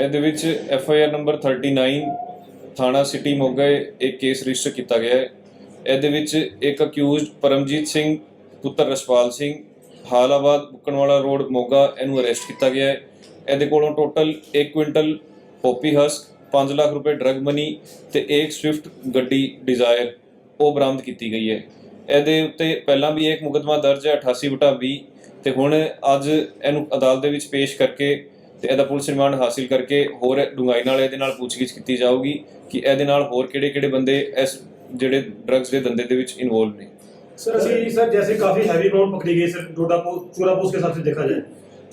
ਇਹਦੇ ਵਿੱਚ F I R number 39 ਥਾਣਾ ਸਿਟੀ ਮੋਗਾ ਇੱਕ ਕੇਸ ਰਜਿਸਟਰ ਕੀਤਾ ਗਿਆ ਹੈ। ਇਹਦੇ ਵਿੱਚ ਇੱਕ ਅਕਿਊਜ਼ਡ ਪਰਮਜੀਤ ਸਿੰਘ, ਪੁੱਤਰ ਰਸਪਾਲ ਸਿੰਘ, ਹਾਲਾਬਾਦ, ਬੁੱਕਣਵਾਲਾ ਰੋਡ, ਮੋਗਾ, ਇਹਨੂੰ ਅਰੈਸਟ ਕੀਤਾ ਗਿਆ ਹੈ। ਇਹਦੇ ਕੋਲੋਂ total 1 quintal poppy husk 5 lakh ਰੁਪਏ ਡਰਗ ਮਨੀ ਤੇ ਇੱਕ ਸਵਿਫਟ ਗੱਡੀ ਡਿਜ਼ਾਇਰ ਉਹ ਬਰਾਮਦ ਕੀਤੀ ਗਈ ਹੈ। ਇਹਦੇ ਉੱਤੇ ਪਹਿਲਾਂ ਵੀ ਇੱਕ ਮੁਕਦਮਾ ਦਰਜ ਹੈ 88 ਬਟਾ 20 ਤੇ ਹੁਣ ਅੱਜ ਇਹਨੂੰ ਅਦਾਲਤ ਦੇ ਵਿੱਚ ਪੇਸ਼ ਕਰਕੇ ਤੇ ਇਹਦਾ ਪੁਲਿਸ ਰਿਮਾਂਡ ਹਾਸਿਲ ਕਰਕੇ ਹੋਰ ਡੂੰਘਾਈ ਨਾਲ ਇਹਦੇ ਨਾਲ ਪੁੱਛਗਿੱਛ ਕੀਤੀ ਜਾਊਗੀ ਕਿ ਇਹਦੇ ਨਾਲ ਹੋਰ ਕਿਹੜੇ-ਕਿਹੜੇ ਬੰਦੇ ਇਸ ਜਿਹੜੇ ਡਰੱਗਸ ਦੇ ਧੰਦੇ ਦੇ ਵਿੱਚ ਇਨਵੋਲਵ ਨੇ सर अभी सर जैसे काफी हैवी अमाउंट पकड़ी गई सर डोडा पोस्ट चूरा पोस्ट के हिसाब से देखा जाए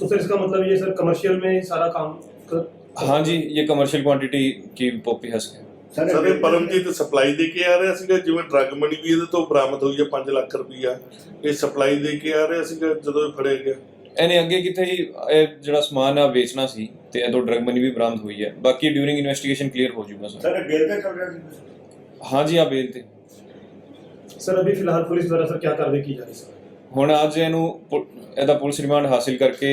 तो फिर इसका मतलब ये सर कमर्शियल में ही सारा काम कर... हाँ जी ये कमर्शियल क्वांटिटी की पॉपी हस्क है ਸਰ ਇਹ ਪਰਮਜੀਤ ਸਪਲਾਈ ਦੇ ਕੇ ਆ ਰਿਹਾ ਸੀਗਾ ਜਿਵੇਂ ਡਰੱਗ ਮਨੀ ਵੀ ਇਹਦੇ ਤੋਂ ਬਰਾਮਦ ਹੋਈ ਹੈ 5 ਲੱਖ ਰੁਪਈਆ ਇਹ ਸਪਲਾਈ ਦੇ ਕੇ ਆ ਰਿਹਾ ਸੀਗਾ ਜਦੋਂ ਇਹ ਫੜਿਆ ਗਿਆ ਇਹਨੇ ਅੱਗੇ ਕਿਤੇ ਹੀ ਇਹ ਜਿਹੜਾ ਸਮਾਨ ਆ ਵੇਚਣਾ ਸੀ ਤੇ ਇਹਦੋਂ ਡਰਗ ਮਨੀ ਵੀ ਬਰਾਮਦ ਹੋਈ ਹੈ ਬਾਕੀ ਡਿਊਰਿੰਗ ਇਨਵੈਸਟੀਗੇਸ਼ਨ ਕਲੀਅਰ ਹੋ ਜਾਊਗਾ ਸਰ ਸਰ ਬੇਲ ਤੇ ਚੱਲ ਰਿਹਾ ਸੀ ਹਾਂ ਜੀ ਆ ਬੇਲ ਤੇ सर अभी फिलहाल पुलिस द्वारा सर क्या कार्रवाई की जा रही है सर ਹੁਣ ਅੱਜ ਇਹਨੂੰ ਪੁ- ਇਹਦਾ ਪੁਲਿਸ ਰਿਮਾਂਡ ਹਾਸਿਲ ਕਰਕੇ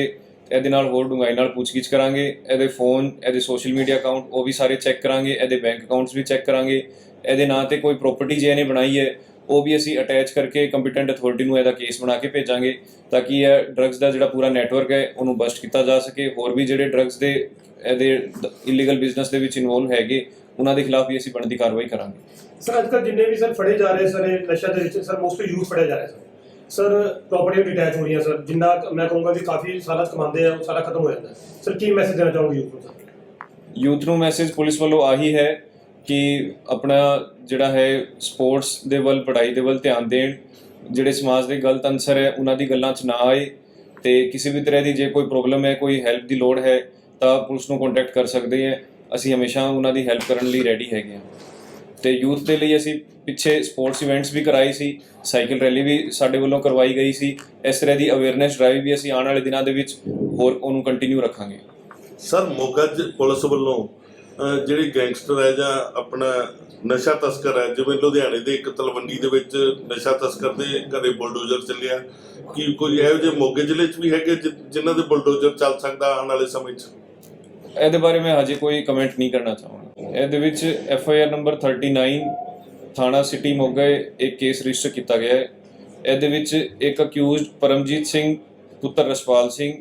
ਇਹਦੇ ਨਾਲ ਹੋਰ ਡੂੰਘਾਈ ਨਾਲ ਪੁੱਛਗਿੱਛ ਕਰਾਂਗੇ ਇਹਦੇ ਫੋਨ ਇਹਦੇ ਸੋਸ਼ਲ ਮੀਡੀਆ ਅਕਾਊਂਟ ਉਹ ਵੀ ਸਾਰੇ ਚੈੱਕ ਕਰਾਂਗੇ ਇਹਦੇ ਬੈਂਕ ਅਕਾਊਂਟਸ ਵੀ ਚੈੱਕ ਕਰਾਂਗੇ ਇਹਦੇ ਨਾਂ ਤੇ ਕੋਈ ਪ੍ਰਾਪਰਟੀ ਜੇ ਇਹਨੇ ਬਣਾਈ ਹੈ ਉਹ ਵੀ ਅਸੀਂ ਅਟੈਚ ਕਰਕੇ ਕੰਪੀਟੈਂਟ ਅਥਾਰਟੀ ਨੂੰ ਇਹਦਾ ਕੇਸ ਬਣਾ ਕੇ ਭੇਜਾਂਗੇ ਤਾਂ ਕਿ ਇਹ ਡਰੱਗਸ ਦਾ ਜਿਹੜਾ ਪੂਰਾ ਨੈਟਵਰਕ ਹੈ ਉਹਨੂੰ ਬਸਟ ਕੀਤਾ ਜਾ ਸਕੇ। ਹੋਰ ਵੀ ਜਿਹੜੇ ਡਰੱਗਸ ਦੇ ਇਹਦੇ ਇਲੀਗਲ ਬਿਜ਼ਨਸ ਦੇ ਵਿੱਚ ਇਨਵੋਲਵ ਹੈਗੇ ਉਹਨਾਂ ਦੇ ਖਿਲਾਫ ਵੀ ਅਸੀਂ ਬਣਦੀ ਕਾਰਵਾਈ ਕਰਾਂਗੇ। ਸਰ ਅੱਜ ਕੱਲ ਜਿੰਨੇ ਵੀ ਸਰ ਫੜੇ ਜਾ ਰਹੇ ਸਰ ਇਹ ਨਸ਼ਾ ਦੇ ਵਿੱਚ ਸਰ ਮੋਸਟਲੀ ਯੂਥ ਫੜਿਆ ਜਾ ਰਿਹਾ ਸਰ ਸਰ ਪ੍ਰਾਪਰਟੀ ਡਿਟੈਚ ਹੋ ਰਹੀਆਂ ਸਰ ਜਿੰਨਾ ਮੈਂ ਕਹੂੰਗਾ ਕਿ ਕਾਫੀ ਸਾਰਾ ਕਮਾਉਂਦੇ ਆ ਉਹ ਸਾਰਾ ਖਤਮ ਹੋ ਜਾਂਦਾ। ਸਰ ਕੀ ਮੈਸੇਜ ਦੇਣਾ ਚਾਹੋਗੇ ਯੂਥ ਨੂੰ ਮੈਸੇਜ ਪੁਲਿਸ ਵੱਲੋਂ ਆਹੀ ਹੈ ਕਿ ਆਪਣਾ ਜਿਹੜਾ ਹੈ ਸਪੋਰਟਸ ਦੇ ਵੱਲ, ਪੜ੍ਹਾਈ ਦੇ ਵੱਲ ਧਿਆਨ ਦੇਣ, ਜਿਹੜੇ ਸਮਾਜ ਦੇ ਗਲਤ ਅਨਸਰ ਹੈ, ਉਹਨਾਂ ਦੀ ਗੱਲਾਂ 'ਚ ਨਾ ਆਏ ਤੇ ਕਿਸੇ ਵੀ ਤਰ੍ਹਾਂ ਦੀ ਜੇ ਕੋਈ ਪ੍ਰੋਬਲਮ ਹੈ, ਕੋਈ ਹੈਲਪ ਦੀ ਲੋੜ ਹੈ, ਤਾਂ ਪੁਲਿਸ ਨੂੰ ਕੰਟੈਕਟ ਕਰ ਸਕਦੇ ਹੈ। ਅਸੀਂ ਹਮੇਸ਼ਾ ਉਹਨਾਂ ਦੀ ਹੈਲਪ ਕਰਨ ਲਈ ਰੈਡੀ ਹੈਗੇ ਹਾਂ। ਤੇ ਯੂਥ ਦੇ ਲਈ ਅਸੀਂ ਪਿੱਛੇ ਸਪੋਰਟਸ ਇਵੈਂਟਸ ਵੀ ਕਰਾਈ ਸੀ, ਸਾਈਕਲ ਰੈਲੀ ਵੀ ਸਾਡੇ ਵੱਲੋਂ ਕਰਵਾਈ ਗਈ ਸੀ। ਇਸ ਤਰ੍ਹਾਂ ਦੀ ਅਵੇਅਰਨੈਸ ਡਰਾਈਵ ਵੀ ਅਸੀਂ ਆਉਣ ਵਾਲੇ ਦਿਨਾਂ ਦੇ ਵਿੱਚ ਹੋਰ ਉਹਨੂੰ ਕੰਟੀਨਿਊ ਰੱਖਾਂਗੇ। ਸਰ, ਮੋਗਾ ਜ- ਪੁਲਿਸ ਵੱਲੋਂ ਜਿਹੜੇ ਗੈਂਗਸਟਰ ਹੈ ਜਾਂ ਆਪਣਾ ਨਸ਼ਾ ਤਸਕਰ ਹੈ, ਜਿਵੇਂ ਲੁਧਿਆਣੇ ਦੇ ਇੱਕ ਤਲਵੰਡੀ ਦੇ ਵਿੱਚ ਨਸ਼ਾ ਤਸਕਰ ਦੇ ਘਰੇ ਬੁਲਡੋਜ਼ਰ ਚੱਲਿਆ। ਕੀ ਕੋਈ ਇਹੋ ਜਿਹੇ ਮੋਗੇ ਜ਼ਿਲ੍ਹੇ 'ਚ ਵੀ ਹੈਗੇ ਜਿ- ਜਿਨ੍ਹਾਂ ਦੇ ਬੁਲਡੋਜ਼ਰ ਚੱਲ ਸਕਦਾ ਆਉਣ ਵਾਲੇ ਸਮੇਂ 'ਚ? ਇਹਦੇ ਬਾਰੇ ਮੈਂ ਹਜੇ ਕੋਈ ਕਮੈਂਟ ਨਹੀਂ ਕਰਨਾ ਚਾਹਾਂਗਾ। ਇਹਦੇ ਵਿੱਚ ਐਫ ਆਈ ਆਰ ਨੰਬਰ 39 ਥਾਣਾ ਸਿਟੀ ਮੋਗਾ ਇੱਕ ਕੇਸ ਰਜਿਸਟਰ ਕੀਤਾ ਗਿਆ ਹੈ। ਇਹਦੇ ਵਿੱਚ ਇੱਕ ਅਕਿਊਜ਼ਡ ਪਰਮਜੀਤ ਸਿੰਘ, ਪੁੱਤਰ ਰਸਪਾਲ ਸਿੰਘ,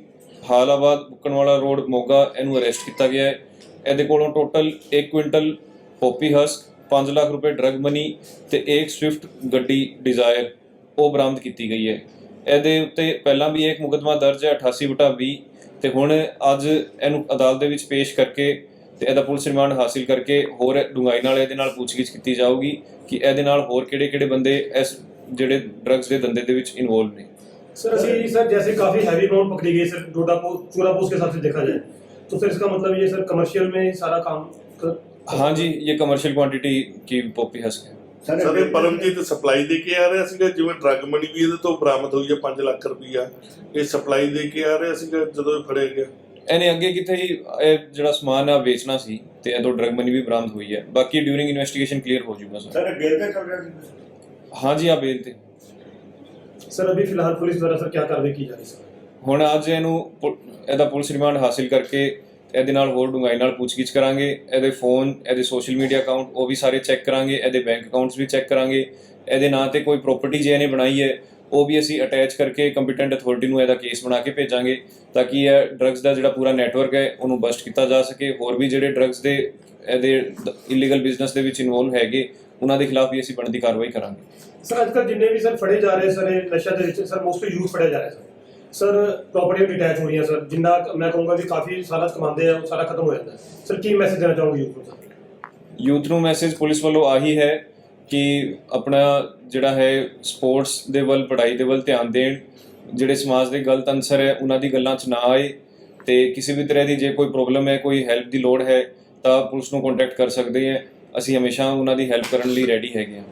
ਹਾਲਾਬਾਦ, ਬੁੱਕਣਵਾਲਾ ਰੋਡ, ਮੋਗਾ, ਇਹਨੂੰ ਅਰੈਸਟ ਕੀਤਾ ਗਿਆ ਹੈ। ਇਹਦੇ ਕੋਲੋਂ total 1 quintal poppy husk 5 lakh ਰੁਪਏ ਡਰਗ ਮਨੀ ਤੇ ਇੱਕ ਸਵਿਫਟ ਗੱਡੀ ਡਿਜ਼ਾਇਰ ਉਹ ਬਰਾਮਦ ਕੀਤੀ ਗਈ ਹੈ। ਇਹਦੇ ਉੱਤੇ ਪਹਿਲਾਂ ਵੀ ਇੱਕ ਮੁਕਦਮਾ ਦਰਜ ਹੈ 88/20 ਤੇ ਹੁਣ ਅੱਜ ਇਹਨੂੰ ਅਦਾਲਤ ਦੇ ਵਿੱਚ ਪੇਸ਼ ਕਰਕੇ ਤੇ ਇਹਦਾ ਪੁਲਿਸ ਰਿਮਾਂਡ ਹਾਸਿਲ ਕਰਕੇ ਹੋਰ ਡੂੰਘਾਈ ਨਾਲ ਇਹਦੇ ਨਾਲ ਪੁੱਛਗਿੱਛ ਕੀਤੀ ਜਾਊਗੀ ਕਿ ਇਹਦੇ ਨਾਲ ਹੋਰ ਕਿਹੜੇ-ਕਿਹੜੇ ਬੰਦੇ ਇਸ ਜਿਹੜੇ ਡਰੱਗਸ ਦੇ ਧੰਦੇ ਦੇ ਵਿੱਚ ਇਨਵੋਲਵ ਨੇ। ਸਰ, ਅਸੀਂ, ਸਰ, ਜੈਸੇ ਕਾਫੀ ਹੈਵੀ ਅਮਾਉਂਟ ਪਕੜੀ ਗਈ ਸਰ, ਡੋਡਾ ਪੋਸ ਚੂਰਾ ਪੋਸ ਕੇ ਹਿਸਾਬ ਸੇ ਦੇਖਾ ਜਾਏ। तो फिर इसका मतलब ये सर कमर्शियल में ही सारा काम कर... हाँ जी ये कमर्शियल क्वांटिटी की पॉपी हस्क है ਸਰ ਇਹ ਪਰਮਜੀਤ ਸਪਲਾਈ ਦੇ ਕੇ ਆ ਰਿਹਾ ਸੀਗਾ ਜਿਵੇਂ ਡਰੱਗ ਮਨੀ ਵੀ ਇਹਦੇ ਤੋਂ ਬਰਾਮਦ ਹੋਈ ਹੈ 5 ਲੱਖ ਰੁਪਈਆ ਇਹ ਸਪਲਾਈ ਦੇ ਕੇ ਆ ਰਿਹਾ ਸੀਗਾ ਜਦੋਂ ਇਹ ਫੜਿਆ ਗਿਆ ਇਹਨੇ ਅੱਗੇ ਕਿਤੇ ਹੀ ਇਹ ਜਿਹੜਾ ਸਮਾਨ ਆ ਵੇਚਣਾ ਸੀ ਤੇ ਇਹਦੋਂ ਡਰਗ ਮਨੀ ਵੀ ਬਰਾਮਦ ਹੋਈ ਹੈ ਬਾਕੀ ਡਿਊਰਿੰਗ ਇਨਵੈਸਟੀਗੇਸ਼ਨ ਕਲੀਅਰ ਹੋ ਜਾਊਗਾ ਸਰ ਸਰ ਬੇਲ ਤੇ ਚੱਲ ਰਿਹਾ ਸੀ ਹਾਂ ਜੀ ਆ ਬੇਲ ਤੇ सर अभी फिलहाल पुलिस द्वारा सर क्या कार्रवाई की जा रही है सर ਹੁਣ ਅੱਜ ਇਹਨੂੰ ਪੁ- ਇਹਦਾ ਪੁਲਿਸ ਰਿਮਾਂਡ ਹਾਸਿਲ ਕਰਕੇ ਇਹਦੇ ਨਾਲ ਹੋਰ ਡੂੰਘਾਈ ਨਾਲ ਪੁੱਛਗਿੱਛ ਕਰਾਂਗੇ, ਇਹਦੇ ਫੋਨ, ਇਹਦੇ ਸੋਸ਼ਲ ਮੀਡੀਆ ਅਕਾਊਂਟ ਉਹ ਵੀ ਸਾਰੇ ਚੈੱਕ ਕਰਾਂਗੇ, ਇਹਦੇ ਬੈਂਕ ਅਕਾਊਂਟਸ ਵੀ ਚੈੱਕ ਕਰਾਂਗੇ, ਇਹਦੇ ਨਾਂ ਤੇ ਕੋਈ ਪ੍ਰਾਪਰਟੀ ਜੇ ਇਹਨੇ ਬਣਾਈ ਹੈ, ਉਹ ਵੀ ਅਸੀਂ ਅਟੈਚ ਕਰਕੇ ਕੰਪੀਟੈਂਟ ਅਥਾਰਟੀ ਨੂੰ ਇਹਦਾ ਕੇਸ ਬਣਾ ਕੇ ਭੇਜਾਂਗੇ ਤਾਂ ਕਿ ਇਹ ਡਰੱਗਸ ਦਾ ਜਿਹੜਾ ਪੂਰਾ ਨੈਟਵਰਕ ਹੈ, ਉਹਨੂੰ ਬਸਟ ਕੀਤਾ ਜਾ ਸਕੇ। ਹੋਰ ਵੀ ਜਿਹੜੇ ਡਰੱਗਸ ਦੇ ਇਹਦੇ ਇਲੀਗਲ ਬਿਜ਼ਨਸ ਦੇ ਵਿੱਚ ਇਨਵੋਲਵ ਹੈਗੇ, ਉਹਨਾਂ ਦੇ ਖਿਲਾਫ ਵੀ ਅਸੀਂ ਬਣਦੀ ਕਾਰਵਾਈ ਕਰਾਂਗੇ। ਸਰ, ਅੱਜ ਅੱਜਕੱਲ ਜਿੰਨੇ ਵੀ ਸਰ ਫੜੇ ਜਾ ਰਹੇ ਸਰ ਨਸ਼ਾ ਦੇ ਵਿੱਚ ਸਰ ਮੋਸਟਲੀ ਯੂਥ ਫੜਿਆ ਜਾ ਰਿਹਾ ਸਰ। ਸਰ ਪ੍ਰਾਪਰਟੀ ਡਿਟੈਚ ਹੋ ਰਹੀਆਂ ਸਰ ਜਿੰਨਾ ਮੈਂ ਕਹੂੰਗਾ ਵੀ ਕਾਫੀ ਸਾਰਾ ਕਮਾਉਂਦੇ ਆ, ਉਹ ਸਾਰਾ ਖਤਮ ਹੋ ਜਾਂਦਾ ਸਰ ਕੀ ਮੈਸੇਜ ਦੇਣਾ ਚਾਹੋਗੇ ਯੂਥ ਨੂੰ ਸਰ ਯੂਥ ਨੂੰ ਮੈਸੇਜ ਪੁਲਿਸ ਵੱਲੋਂ ਆਹੀ ਹੈ ਕਿ ਆਪਣਾ ਜਿਹੜਾ ਹੈ ਸਪੋਰਟਸ ਦੇ ਵੱਲ, ਪੜ੍ਹਾਈ ਦੇ ਵੱਲ ਧਿਆਨ ਦੇਣ। ਜਿਹੜੇ ਸਮਾਜ ਦੇ ਗਲਤ ਅਨਸਰ ਹੈ, ਉਹਨਾਂ ਦੀ ਗੱਲਾਂ 'ਚ ਨਾ ਆਏ ਤੇ ਕਿਸੇ ਵੀ ਤਰ੍ਹਾਂ ਦੀ ਜੇ ਕੋਈ ਪ੍ਰੋਬਲਮ ਹੈ, ਕੋਈ ਹੈਲਪ ਦੀ ਲੋੜ ਹੈ, ਤਾਂ ਪੁਲਿਸ ਨੂੰ ਕੰਟੈਕਟ ਕਰ ਸਕਦੇ ਹੈ। ਅਸੀਂ ਹਮੇਸ਼ਾ ਉਹਨਾਂ ਦੀ ਹੈਲਪ ਕਰਨ ਲਈ ਰੈਡੀ ਹੈਗੇ ਹਾਂ।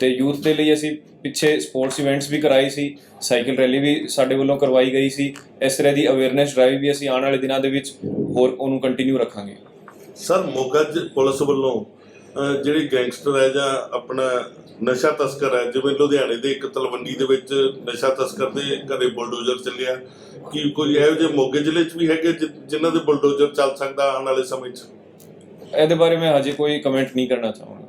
ਤੇ ਯੂਥ ਦੇ ਲਈ ਅਸੀਂ ਪਿੱਛੇ ਸਪੋਰਟਸ ਇਵੈਂਟਸ ਵੀ ਕਰਾਈ ਸੀ ਸਾਈਕਲ ਰੈਲੀ ਵੀ ਸਾਡੇ ਵੱਲੋਂ ਕਰਵਾਈ ਗਈ ਸੀ ਇਸ ਤਰ੍ਹਾਂ ਦੀ ਅਵੇਅਰਨੈਸ ਡਰਾਈਵ ਵੀ ਅਸੀਂ ਆਉਣ ਵਾਲੇ ਦਿਨਾਂ ਦੇ ਵਿੱਚ ਹੋਰ ਉਹਨੂੰ ਕੰਟੀਨਿਊ ਰੱਖਾਂਗੇ। ਸਰ ਮੋਗਾ ਪੁਲਿਸ ਵੱਲੋਂ ਜਿਹੜੇ ਗੈਂਗਸਟਰ ਹੈ ਜਾਂ ਆਪਣਾ ਨਸ਼ਾ ਤਸਕਰ ਹੈ ਜਿਵੇਂ ਲੁਧਿਆਣੇ ਦੇ ਇੱਕ ਤਲਵੰਡੀ ਦੇ ਵਿੱਚ ਨਸ਼ਾ ਤਸਕਰ ਦੇ ਘਰੇ ਬੁਲਡੋਜ਼ਰ ਚੱਲਿਆ ਕੀ ਕੋਈ ਇਹੋ ਜਿਹੇ ਮੋਗੇ ਜ਼ਿਲ੍ਹੇ 'ਚ ਵੀ ਹੈਗੇ ਜਿਨ੍ਹਾਂ ਦੇ ਬੁਲਡੋਜ਼ਰ ਚੱਲ ਸਕਦਾ ਆਉਣ ਵਾਲੇ ਸਮੇਂ 'ਚ? ਇਹਦੇ ਬਾਰੇ ਮੈਂ ਹਜੇ ਕੋਈ ਕਮੈਂਟ ਨਹੀਂ ਕਰਨਾ ਚਾਹਾਂਗਾ।